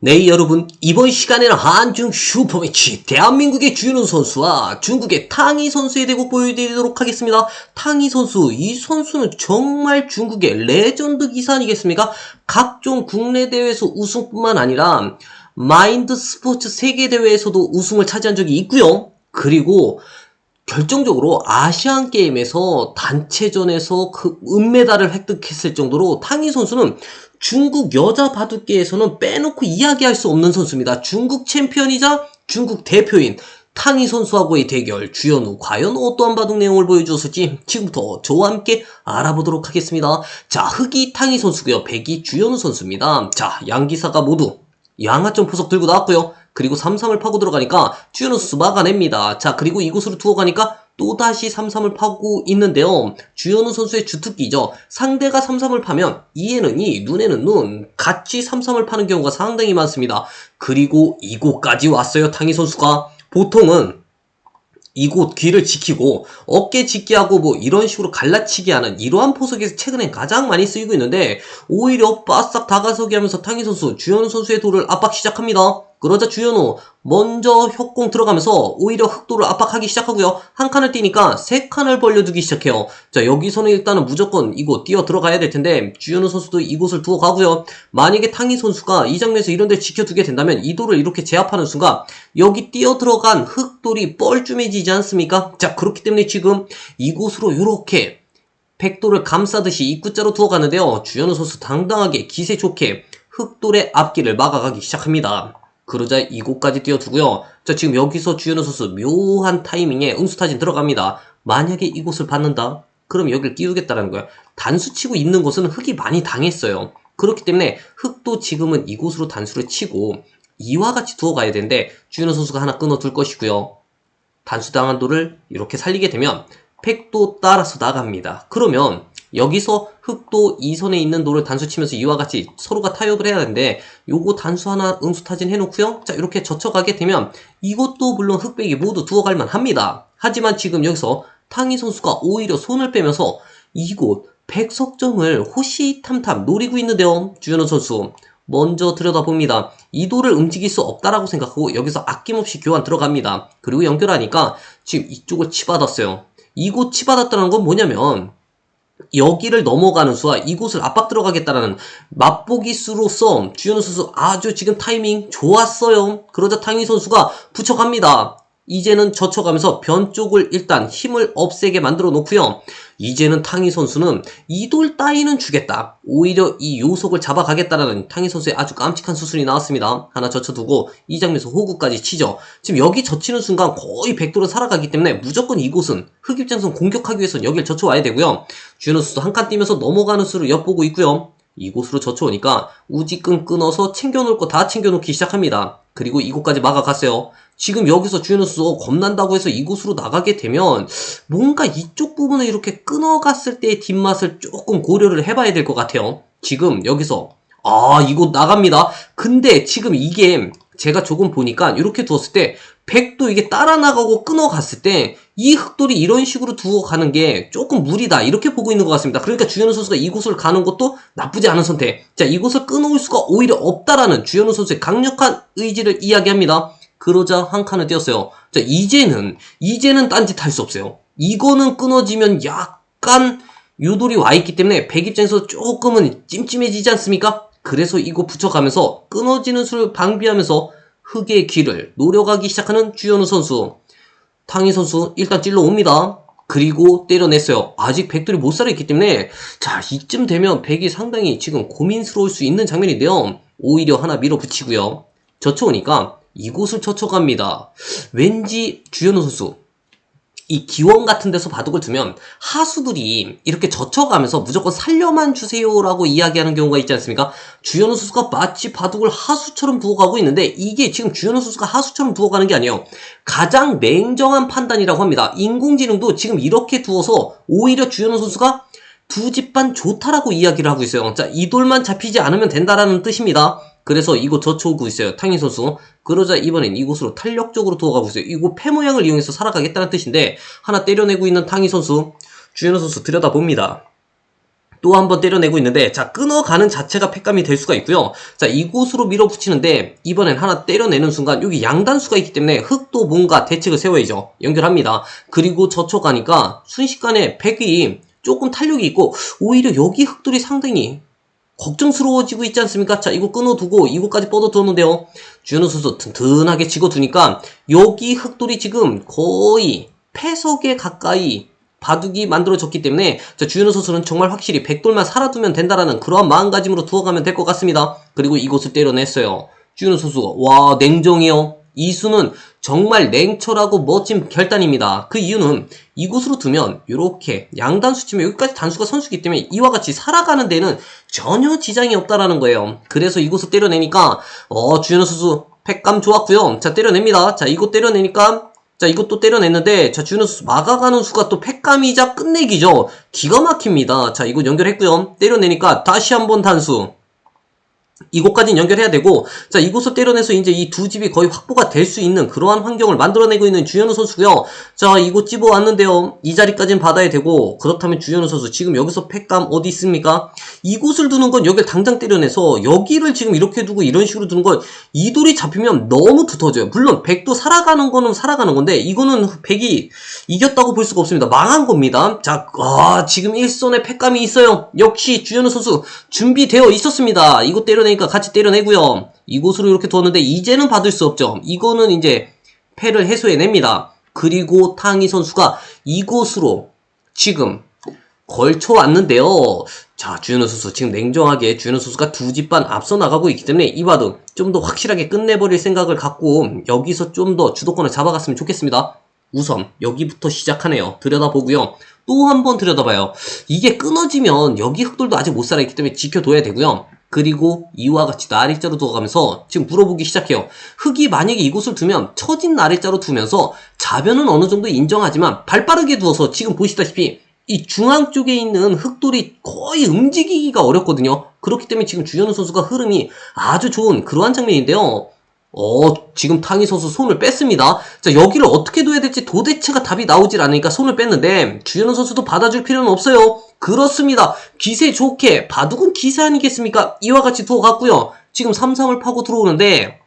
네 여러분 이번 시간에는 한중 슈퍼매치 대한민국의 주현우 선수와 중국의 탕이 선수의 대국 보여드리도록 하겠습니다. 탕이 선수 이 선수는 정말 중국의 레전드 기사 아니겠습니까? 각종 국내 대회에서 우승뿐만 아니라 마인드 스포츠 세계 대회에서도 우승을 차지한 적이 있고요. 그리고 결정적으로 아시안 게임에서 단체전에서 그 은메달을 획득했을 정도로 탕이 선수는 중국 여자 바둑계에서는 빼놓고 이야기할 수 없는 선수입니다. 중국 챔피언이자 중국 대표인 탕이 선수하고의 대결 주연우 과연 어떠한 바둑 내용을 보여주었을지 지금부터 저와 함께 알아보도록 하겠습니다. 자 흑이 탕이 선수고요. 백이 주연우 선수입니다. 자 양기사가 모두 양하점 포석 들고 나왔고요. 그리고 3-3을 파고 들어가니까 주연우 선수 막아냅니다. 자 그리고 이곳으로 두어 가니까 또다시 3-3을 파고 있는데요. 주현우 선수의 주특기죠. 상대가 3-3을 파면 이에는 이, 눈에는 눈, 같이 3-3을 파는 경우가 상당히 많습니다. 그리고 이곳까지 왔어요. 탕희 선수가. 보통은 이곳 귀를 지키고 어깨 짚기 하고 뭐 이런 식으로 갈라치기 하는 이러한 포석에서 최근에 가장 많이 쓰이고 있는데 오히려 바싹 다가서기 하면서 탕희 선수, 주현우 선수의 돌을 압박 시작합니다. 그러자 주현우 먼저 협공 들어가면서 오히려 흑도를 압박하기 시작하고요. 한 칸을 뛰니까 세 칸을 벌려두기 시작해요. 자 여기서는 일단은 무조건 이곳 뛰어 들어가야 될 텐데 주현우 선수도 이곳을 두어 가고요. 만약에 탕희 선수가 이 장면에서 이런 데 지켜두게 된다면 이 돌을 이렇게 제압하는 순간 여기 뛰어 들어간 흑돌이 뻘쭘해지지 않습니까? 자 그렇기 때문에 지금 이곳으로 이렇게 백돌을 감싸듯이 입구자로 두어 가는데요. 주현우 선수 당당하게 기세 좋게 흑돌의 앞길을 막아가기 시작합니다. 그러자 이곳까지 띄워두고요. 자, 지금 여기서 주현우 선수 묘한 타이밍에 응수타진 들어갑니다. 만약에 이곳을 받는다? 그럼 여기를 띄우겠다라는 거예요. 단수 치고 있는 곳은 흙이 많이 당했어요. 그렇기 때문에 흙도 지금은 이곳으로 단수를 치고 이와 같이 두어 가야 되는데 주현우 선수가 하나 끊어둘 것이고요. 단수당한 돌을 이렇게 살리게 되면 팩도 따라서 나갑니다. 그러면 여기서 흑도 이선에 있는 돌을 단수 치면서 이와 같이 서로가 타협을 해야 하는데 요거 단수 하나 응수 타진 해놓고요. 자 이렇게 젖혀가게 되면 이것도 물론 흑백이 모두 두어갈 만합니다. 하지만 지금 여기서 탕희 선수가 오히려 손을 빼면서 이곳 백석점을 호시탐탐 노리고 있는데요. 주현우 선수 먼저 들여다봅니다. 이 돌을 움직일 수 없다라고 생각하고 여기서 아낌없이 교환 들어갑니다. 그리고 연결하니까 지금 이쪽을 치받았어요. 이곳 치받았다는 건 뭐냐면 여기를 넘어가는 수와 이곳을 압박 들어가겠다라는 맛보기 수로서 주현우 선수 아주 지금 타이밍 좋았어요. 그러자 탕희 선수가 붙여갑니다. 이제는 젖혀가면서 변 쪽을 일단 힘을 없애게 만들어 놓고요. 이제는 탕희 선수는 이 돌 따위는 주겠다. 오히려 이 요속을 잡아가겠다라는 탕희 선수의 아주 깜찍한 수술이 나왔습니다. 하나 젖혀두고 이 장면에서 호구까지 치죠. 지금 여기 젖히는 순간 거의 백도로 살아가기 때문에 무조건 이곳은 흑입장선 공격하기 위해서는 여기를 젖혀와야 되고요. 주현우 선수 한칸 뛰면서 넘어가는 수를 엿보고 있고요. 이곳으로 젖혀오니까 우지끈 끊어서 챙겨놓을 거 다 챙겨놓기 시작합니다. 그리고 이곳까지 막아갔어요. 지금 여기서 선수 겁난다고 해서 이곳으로 나가게 되면 뭔가 이쪽 부분을 이렇게 끊어갔을 때의 뒷맛을 조금 고려를 해봐야 될 것 같아요. 지금 여기서 아 이곳 나갑니다. 근데 지금 이게 제가 조금 보니까 이렇게 두었을 때 백도 이게 따라 나가고 끊어갔을 때 이 흑돌이 이런 식으로 두어 가는 게 조금 무리다 이렇게 보고 있는 것 같습니다. 그러니까 주현우 선수가 이곳을 가는 것도 나쁘지 않은 선택. 자 이곳을 끊어올 수가 오히려 없다라는 주현우 선수의 강력한 의지를 이야기합니다. 그러자 한 칸을 띄었어요. 자 이제는 이제는 딴짓 할 수 없어요. 이거는 끊어지면 약간 유돌이 와 있기 때문에 백 입장에서 조금은 찜찜해지지 않습니까? 그래서 이거 붙여가면서 끊어지는 수를 방비하면서 흑의 귀를 노려가기 시작하는 주현우 선수. 탕희 선수 일단 찔러 옵니다. 그리고 때려냈어요. 아직 백돌이 못 살아있기 때문에 자 이쯤 되면 백이 상당히 지금 고민스러울 수 있는 장면인데요. 오히려 하나 밀어붙이고요. 젖혀오니까 이곳을 젖혀갑니다. 왠지 주현우 선수 이 기원 같은 데서 바둑을 두면 하수들이 이렇게 젖혀가면서 무조건 살려만 주세요라고 이야기하는 경우가 있지 않습니까? 주현우 선수가 마치 바둑을 하수처럼 두어가고 있는데 이게 지금 주현우 선수가 하수처럼 두어가는 게 아니에요. 가장 냉정한 판단이라고 합니다. 인공지능도 지금 이렇게 두어서 오히려 주현우 선수가 두 집반 좋다라고 이야기를 하고 있어요. 자, 이 돌만 잡히지 않으면 된다라는 뜻입니다. 그래서 이곳 젖혀오고 있어요. 탕희 선수. 그러자 이번엔 이곳으로 탄력적으로 두어가고 있어요. 이곳 폐 모양을 이용해서 살아가겠다는 뜻인데 하나 때려내고 있는 탕희 선수. 주현우 선수 들여다봅니다. 또 한 번 때려내고 있는데 자 끊어가는 자체가 팩감이 될 수가 있고요 자 이곳으로 밀어붙이는데 이번엔 하나 때려내는 순간 여기 양단수가 있기 때문에 흙도 뭔가 대책을 세워야죠 연결합니다 그리고 저쪽 가니까 순식간에 팩이 조금 탄력이 있고 오히려 여기 흙들이 상당히 걱정스러워지고 있지 않습니까? 자, 이거 끊어두고 이거까지 뻗어두는데요. 주현우 선수 든든하게 찍어두니까 여기 흑돌이 지금 거의 패석에 가까이 바둑이 만들어졌기 때문에 자, 주현우 선수는 정말 확실히 백돌만 살아두면 된다라는 그러한 마음가짐으로 두어가면 될 것 같습니다. 그리고 이곳을 때려냈어요. 주현우 선수가 와 냉정해요. 이 수는 정말 냉철하고 멋진 결단입니다. 그 이유는 이곳으로 두면 이렇게 양단수 치면 여기까지 단수가 선수기 때문에 이와 같이 살아가는 데는 전혀 지장이 없다라는 거예요. 그래서 이곳을 때려내니까 어 주현우 선수 팩감 좋았고요. 자 때려냅니다. 자 이곳 때려내니까 자 이것도 때려냈는데 자 주현우 선수 막아가는 수가 또 팩감이자 끝내기죠. 기가 막힙니다. 자 이곳 연결했고요. 때려내니까 다시 한번 단수. 이곳까지는 연결해야 되고 자 이곳을 때려내서 이제 이 두 집이 거의 확보가 될 수 있는 그러한 환경을 만들어내고 있는 주현우 선수고요. 자 이곳 집어왔는데요. 이 자리까지는 받아야 되고 그렇다면 주현우 선수 지금 여기서 팩감 어디 있습니까? 이곳을 두는 건 여기를 당장 때려내서 여기를 지금 이렇게 두고 이런 식으로 두는 건 이 돌이 잡히면 너무 두터워져요. 물론 백도 살아가는 거는 살아가는 건데 이거는 백이 이겼다고 볼 수가 없습니다. 망한 겁니다. 자 아, 지금 일선에 팩감이 있어요. 역시 주현우 선수 준비되어 있었습니다. 이곳 때려내 니까 같이 때려내고요 이곳으로 이렇게 두었는데 이제는 받을 수 없죠 이거는 이제 패를 해소해냅니다 그리고 탕이 선수가 이곳으로 지금 걸쳐 왔는데요. 자, 주현우 선수 지금 냉정하게 주현우 선수가 두 집반 앞서 나가고 있기 때문에 이 바둑 좀 더 확실하게 끝내버릴 생각을 갖고 여기서 좀 더 주도권을 잡아갔으면 좋겠습니다. 우선 여기부터 시작하네요. 들여다보고요. 또 한 번 들여다봐요. 이게 끊어지면 여기 흑돌도 아직 못 살아있기 때문에 지켜둬야 되고요. 그리고 이와 같이 나일자로 두어가면서 지금 물어보기 시작해요. 흙이 만약에 이곳을 두면 처진 나일자로 두면서 자변은 어느 정도 인정하지만 발빠르게 두어서 지금 보시다시피 이 중앙 쪽에 있는 흑돌이 거의 움직이기가 어렵거든요. 그렇기 때문에 지금 주현우 선수가 흐름이 아주 좋은 그러한 장면인데요. 어, 지금 탕희 선수 손을 뺐습니다. 자, 여기를 어떻게 둬야 될지 도대체가 답이 나오질 않으니까 손을 뺐는데, 주현우 선수도 받아줄 필요는 없어요. 그렇습니다. 기세 좋게, 바둑은 기세 아니겠습니까? 이와 같이 두어 갔고요. 지금 3-3을 파고 들어오는데,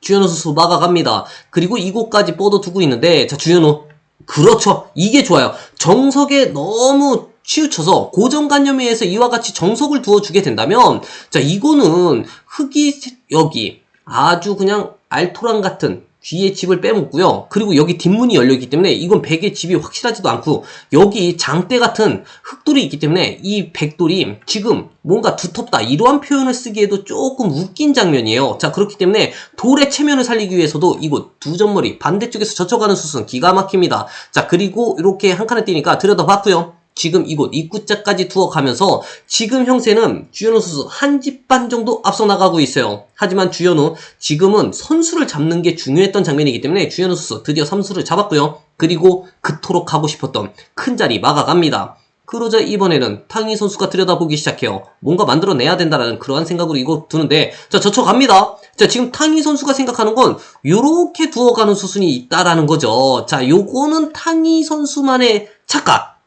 주현우 선수 막아갑니다. 그리고 이곳까지 뻗어두고 있는데, 자, 주현우. 그렇죠. 이게 좋아요. 정석에 너무 치우쳐서 고정관념에 의해서 이와 같이 정석을 두어주게 된다면, 자, 이거는 흙이 여기, 아주 그냥 알토란 같은 뒤에 집을 빼먹고요. 그리고 여기 뒷문이 열려있기 때문에 이건 백의 집이 확실하지도 않고 여기 장대 같은 흑돌이 있기 때문에 이 백돌이 지금 뭔가 두텁다 이러한 표현을 쓰기에도 조금 웃긴 장면이에요. 자 그렇기 때문에 돌의 체면을 살리기 위해서도 이곳 두 점머리 반대쪽에서 젖혀가는 수순 기가 막힙니다. 자 그리고 이렇게 한 칸에 띄니까 들여다봤고요. 지금 이곳 입구자까지 두어가면서 지금 형세는 주현우 선수 한 집 반 정도 앞서 나가고 있어요. 하지만 주현우 지금은 선수를 잡는 게 중요했던 장면이기 때문에 주현우 선수 드디어 선수를 잡았고요. 그리고 그토록 가고 싶었던 큰 자리 막아갑니다. 그러자 이번에는 탕희 선수가 들여다보기 시작해요. 뭔가 만들어내야 된다라는 그러한 생각으로 이거 두는데 자 젖혀갑니다. 자 지금 탕희 선수가 생각하는 건 요렇게 두어가는 수순이 있다라는 거죠. 자 요거는 탕희 선수만의 착각.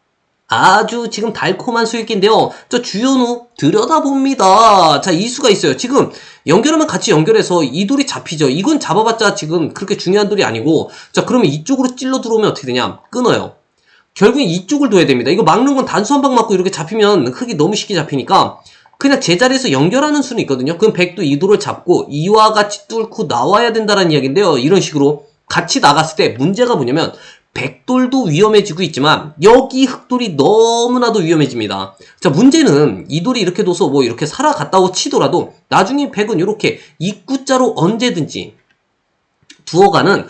아주 지금 달콤한 수익인데요. 저 주연우 들여다봅니다. 자, 이수가 있어요. 지금 연결하면 같이 연결해서 이 돌이 잡히죠. 이건 잡아봤자 지금 그렇게 중요한 돌이 아니고 자, 그러면 이쪽으로 찔러 들어오면 어떻게 되냐? 끊어요. 결국엔 이쪽을 둬야 됩니다. 이거 막는 건 단수 한 방 맞고 이렇게 잡히면 흙이 너무 쉽게 잡히니까 그냥 제자리에서 연결하는 수는 있거든요. 그럼 백도 이 돌을 잡고 이와 같이 뚫고 나와야 된다는 이야기인데요. 이런 식으로 같이 나갔을 때 문제가 뭐냐면 백돌도 위험해지고 있지만 여기 흑돌이 너무나도 위험해집니다. 자 문제는 이 돌이 이렇게 둬서 뭐 이렇게 살아갔다고 치더라도 나중에 백은 이렇게 입구자로 언제든지 두어가는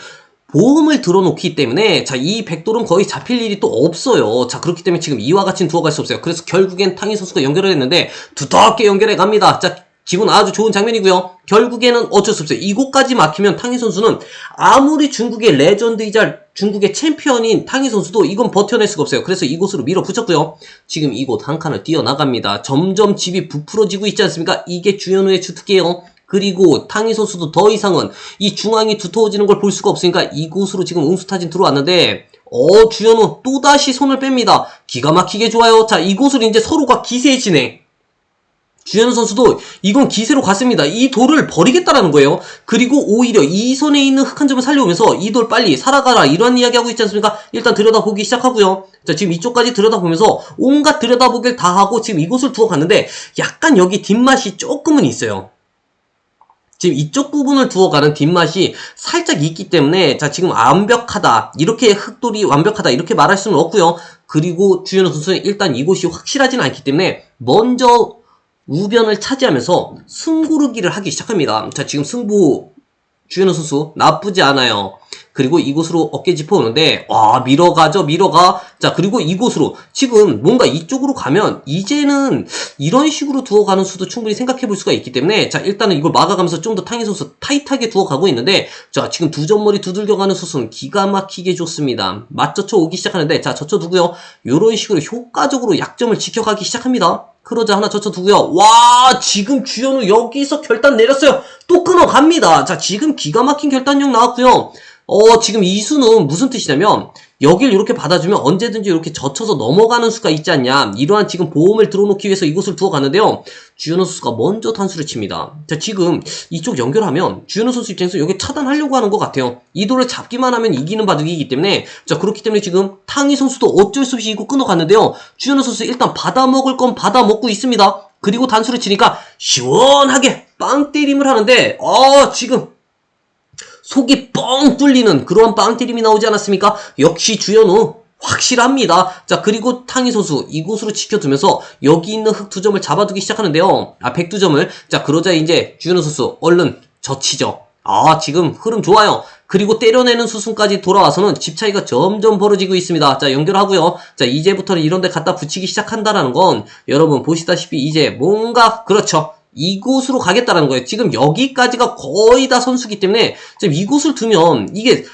보험을 들어놓기 때문에 자 이 백돌은 거의 잡힐 일이 또 없어요. 자 그렇기 때문에 지금 이와 같이는 두어갈 수 없어요. 그래서 결국엔 탕희 선수가 연결을 했는데 두텁게 연결해 갑니다. 자 기분 아주 좋은 장면이고요. 결국에는 어쩔 수 없어요. 이곳까지 막히면 탕희 선수는 아무리 중국의 레전드이자 중국의 챔피언인 탕희 선수도 이건 버텨낼 수가 없어요. 그래서 이곳으로 밀어붙였고요. 지금 이곳 한 칸을 뛰어나갑니다. 점점 집이 부풀어지고 있지 않습니까? 이게 주현우의 주특기예요. 그리고 탕희 선수도 더 이상은 이 중앙이 두터워지는 걸 볼 수가 없으니까 이곳으로 지금 응수타진 들어왔는데 어, 주현우 또다시 손을 뺍니다. 기가 막히게 좋아요. 자, 이곳을 이제 서로가 진행. 주현우 선수도 이건 기세로 갔습니다. 이 돌을 버리겠다라는 거예요. 그리고 오히려 이 선에 있는 흑한 점을 살려오면서 이 돌 빨리 살아가라 이러한 이야기 하고 있지 않습니까? 일단 들여다보기 시작하고요. 자 지금 이쪽까지 들여다보면서 온갖 들여다보기를 다 하고 지금 이곳을 두어 갔는데 약간 여기 뒷맛이 조금은 있어요. 지금 이쪽 부분을 두어가는 뒷맛이 살짝 있기 때문에 자 지금 완벽하다 이렇게 흑돌이 완벽하다 이렇게 말할 수는 없고요 그리고 주현우 선수는 일단 이곳이 확실하진 않기 때문에 먼저 우변을 차지하면서 승부르기를 하기 시작합니다. 자, 지금 승부. 주현우 선수 나쁘지 않아요. 그리고 이곳으로 어깨 짚어오는데 와 밀어가죠 밀어가. 자 그리고 이곳으로 지금 뭔가 이쪽으로 가면 이제는 이런 식으로 두어가는 수도 충분히 생각해 볼 수가 있기 때문에 자 일단은 이걸 막아가면서 좀 더 탕희 선수 타이트하게 두어가고 있는데 자 지금 두 점머리 두들겨가는 수순 기가 막히게 좋습니다. 맞젖혀 오기 시작하는데 자 젖혀두고요. 요런 식으로 효과적으로 약점을 지켜가기 시작합니다 그러자 하나 젖혀두고요. 와 지금 주현우 여기서 결단 내렸어요. 또 끊어갑니다. 자 지금 기가 막힌 결단력 나왔고요. 어 지금 이 수는 무슨 뜻이냐면 여길 이렇게 받아주면 언제든지 이렇게 젖혀서 넘어가는 수가 있지 않냐. 이러한 지금 보험을 들어놓기 위해서 이곳을 두어 갔는데요. 주현우 선수가 먼저 단수를 칩니다. 자 지금 이쪽 연결하면 주현우 선수 입장에서 여기 차단하려고 하는 것 같아요. 이 돌을 잡기만 하면 이기는 바둑이기 때문에 자 그렇기 때문에 지금 탕희 선수도 어쩔 수 없이 이거 끊어갔는데요. 주현우 선수 일단 받아먹을 건 받아먹고 있습니다. 그리고 단수를 치니까 시원하게 빵 때림을 하는데 어 지금 속이 뻥 뚫리는 그러한 빵때림이 나오지 않았습니까? 역시 주현우 확실합니다. 자 그리고 탕희 선수 이곳으로 지켜두면서 여기 있는 흑두 점을 잡아두기 시작하는데요. 아 백두 점을 자 그러자 이제 주현우 선수 얼른 젖히죠. 아 지금 흐름 좋아요. 그리고 때려내는 수순까지 돌아와서는 집 차이가 점점 벌어지고 있습니다. 자 연결하고요. 자 이제부터는 이런데 갖다 붙이기 시작한다라는 건 여러분 보시다시피 이제 뭔가 그렇죠. 이곳으로 가겠다는 거예요. 지금 여기까지가 거의 다 선수기 때문에 지금 이곳을 두면 이게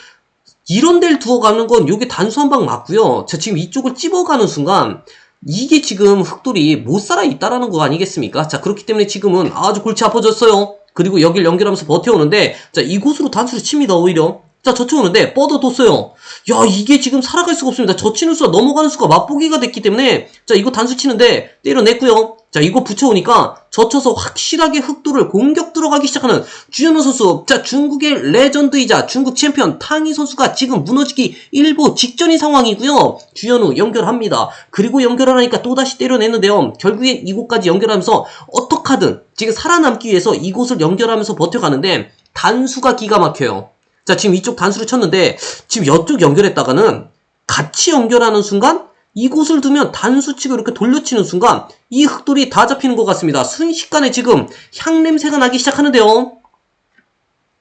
이런 데를 두어가는 건 요게 단수 한 방 맞고요. 자 지금 이쪽을 찝어가는 순간 이게 지금 흑돌이 못 살아 있다라는 거 아니겠습니까? 자 그렇기 때문에 지금은 아주 골치 아파졌어요. 그리고 여기를 연결하면서 버텨오는데 자 이곳으로 단수를 칩니다 오히려 자 젖혀오는데 뻗어뒀어요. 야 이게 지금 살아갈 수가 없습니다. 젖히는 수가 넘어가는 수가 맛보기가 됐기 때문에 자 이거 단수 치는데 때려냈고요. 자 이거 붙여오니까 젖혀서 확실하게 흑도를 공격 들어가기 시작하는 주현우 선수. 자 중국의 레전드이자 중국 챔피언 탕희 선수가 지금 무너지기 일보 직전인 상황이고요. 주현우 연결합니다. 그리고 연결을 하니까 또다시 때려냈는데요. 결국엔 이곳까지 연결하면서 어떡하든 지금 살아남기 위해서 이곳을 연결하면서 버텨가는데 단수가 기가 막혀요 자 지금 이쪽 단수를 쳤는데 지금 이쪽 연결했다가는 같이 연결하는 순간 이곳을 두면 단수치고 이렇게 돌려치는 순간 이 흑돌이 다 잡히는 것 같습니다. 순식간에 지금 향냄새가 나기 시작하는데요.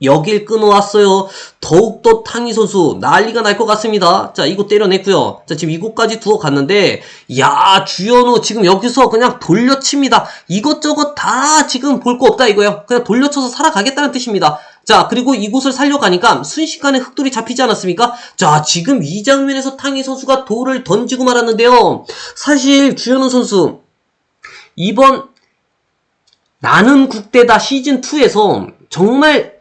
여길 끊어왔어요. 더욱더 탕희 선수 난리가 날 것 같습니다. 자, 이거 때려냈고요. 자, 지금 이곳까지 두어 갔는데, 야, 주현우 지금 여기서 그냥 돌려칩니다. 이것저것 다 지금 볼 거 없다 이거예요. 그냥 돌려쳐서 살아가겠다는 뜻입니다. 자, 그리고 이곳을 살려가니까 순식간에 흑돌이 잡히지 않았습니까? 자, 지금 이 장면에서 탕희 선수가 돌을 던지고 말았는데요. 사실 주현우 선수, 이번 나는 국대다 시즌2에서 정말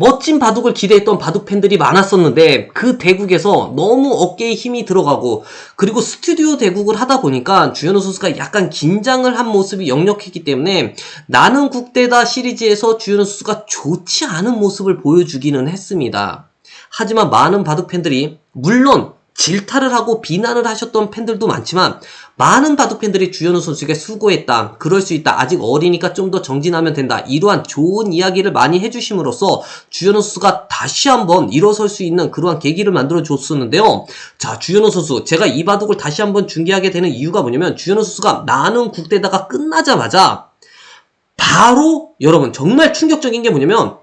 멋진 바둑을 기대했던 바둑 팬들이 많았었는데 그 대국에서 너무 어깨에 힘이 들어가고 그리고 스튜디오 대국을 하다 보니까 주현우 선수가 약간 긴장을 한 모습이 역력했기 때문에 나는 국대다 시리즈에서 주현우 선수가 좋지 않은 모습을 보여주기는 했습니다. 하지만 많은 바둑 팬들이 물론 질타를 하고 비난을 하셨던 팬들도 많지만 많은 바둑 팬들이 주현우 선수에게 수고했다. 그럴 수 있다. 아직 어리니까 좀 더 정진하면 된다. 이러한 좋은 이야기를 많이 해주심으로써 주현우 선수가 다시 한번 일어설 수 있는 그러한 계기를 만들어 줬었는데요. 자, 주현우 선수. 제가 이 바둑을 다시 한번 중계하게 되는 이유가 뭐냐면 주현우 선수가 나는 국대다가 끝나자마자 바로 여러분 정말 충격적인 게 뭐냐면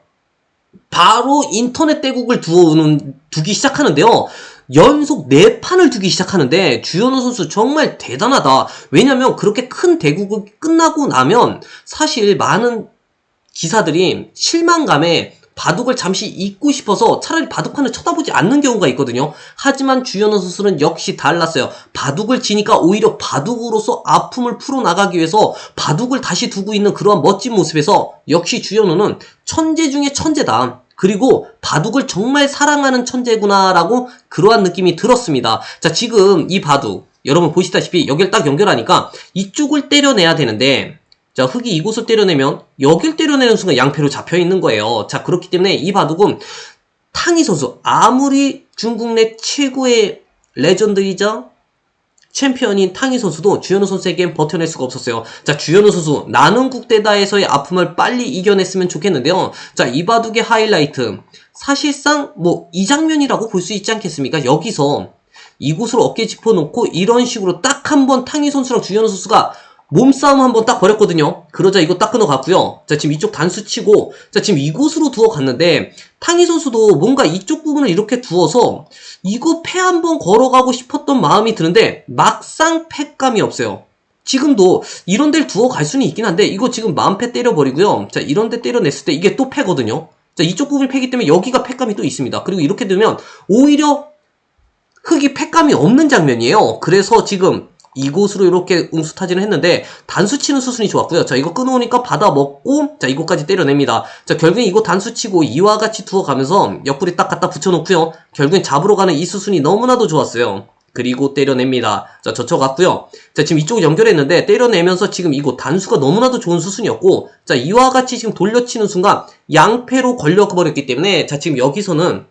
바로 인터넷 대국을 두어오는 두기 시작하는데요. 연속 4판을 두기 시작하는데 주현우 선수 정말 대단하다. 왜냐면 그렇게 큰 대국이 끝나고 나면 사실 많은 기사들이 실망감에 바둑을 잠시 잊고 싶어서 차라리 바둑판을 쳐다보지 않는 경우가 있거든요. 하지만 주현우 선수는 역시 달랐어요. 바둑을 지니까 오히려 바둑으로서 아픔을 풀어나가기 위해서 바둑을 다시 두고 있는 그러한 멋진 모습에서 역시 주현우는 천재 중에 천재다. 그리고 바둑을 정말 사랑하는 천재구나라고 그러한 느낌이 들었습니다. 자, 지금 이 바둑 여러분 보시다시피 여길 딱 연결하니까 이쪽을 때려내야 되는데 자, 흙이 이곳을 때려내면 여길 때려내는 순간 양패로 잡혀 있는 거예요. 자, 그렇기 때문에 이 바둑은 탕이 선수 아무리 중국 내 최고의 레전드이자 챔피언인 탕이 선수도 주현우 선수에겐 버텨낼 수가 없었어요. 자, 주현우 선수 나는 국대다에서의 아픔을 빨리 이겨냈으면 좋겠는데요. 자, 이 바둑의 하이라이트 사실상 뭐 이 장면이라고 볼 수 있지 않겠습니까? 여기서 이곳을 어깨 짚어놓고 이런 식으로 딱 한 번 탕이 선수랑 주현우 선수가 몸싸움 한번 딱 벌였거든요. 그러자 이거 딱 끊어갔고요. 자, 지금 이쪽 단수 치고, 자, 지금 이곳으로 두어 갔는데, 탕이 선수도 뭔가 이쪽 부분을 이렇게 두어서, 이거 패 한번 걸어가고 싶었던 마음이 드는데, 막상 패감이 없어요. 지금도 이런 데를 두어 갈 수는 있긴 한데, 이거 지금 마음패 때려버리고요. 자, 이런 데 때려냈을 때 이게 또 패거든요. 자, 이쪽 부분이 패기 때문에 여기가 패감이 또 있습니다. 그리고 이렇게 되면, 오히려 흙이 패감이 없는 장면이에요. 그래서 지금 이곳으로 이렇게 응수타진을 했는데 단수 치는 수순이 좋았고요. 자 이거 끊어오니까 받아 먹고 자 이곳까지 때려냅니다. 자 결국엔 이거 단수 치고 이와 같이 두어가면서 옆구리 딱 갖다 붙여놓고요. 결국엔 잡으러 가는 이 수순이 너무나도 좋았어요. 그리고 때려냅니다. 자 젖혀갔고요. 자 지금 이쪽 연결했는데 때려내면서 지금 이거 단수가 너무나도 좋은 수순이었고 자 이와 같이 지금 돌려치는 순간 양패로 걸려버렸기 때문에 자 지금 여기서는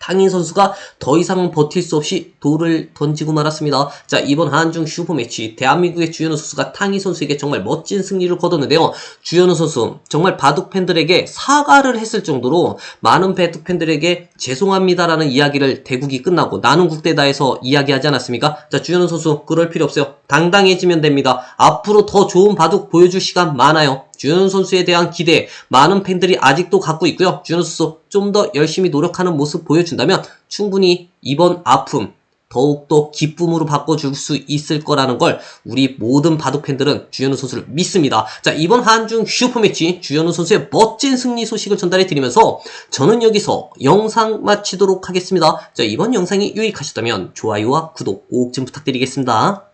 탕인 선수가 더 이상 버틸 수 없이 돌을 던지고 말았습니다. 자, 이번 한중 슈퍼매치 대한민국의 주현우 선수가 탕인 선수에게 정말 멋진 승리를 거뒀는데요. 주현우 선수 정말 바둑 팬들에게 사과를 했을 정도로 많은 바둑 팬들에게 죄송합니다라는 이야기를 대국이 끝나고 나는 국대다에서 이야기하지 않았습니까? 자, 주현우 선수 그럴 필요 없어요. 당당해지면 됩니다. 앞으로 더 좋은 바둑 보여줄 시간 많아요. 주현우 선수에 대한 기대 많은 팬들이 아직도 갖고 있고요. 주현우 선수 좀 더 열심히 노력하는 모습 보여준다면 충분히 이번 아픔 더욱더 기쁨으로 바꿔줄 수 있을 거라는 걸 우리 모든 바둑 팬들은 주현우 선수를 믿습니다. 자 이번 한중 슈퍼매치 주현우 선수의 멋진 승리 소식을 전달해 드리면서 저는 여기서 영상 마치도록 하겠습니다. 자 이번 영상이 유익하셨다면 좋아요와 구독 꼭 좀 부탁드리겠습니다.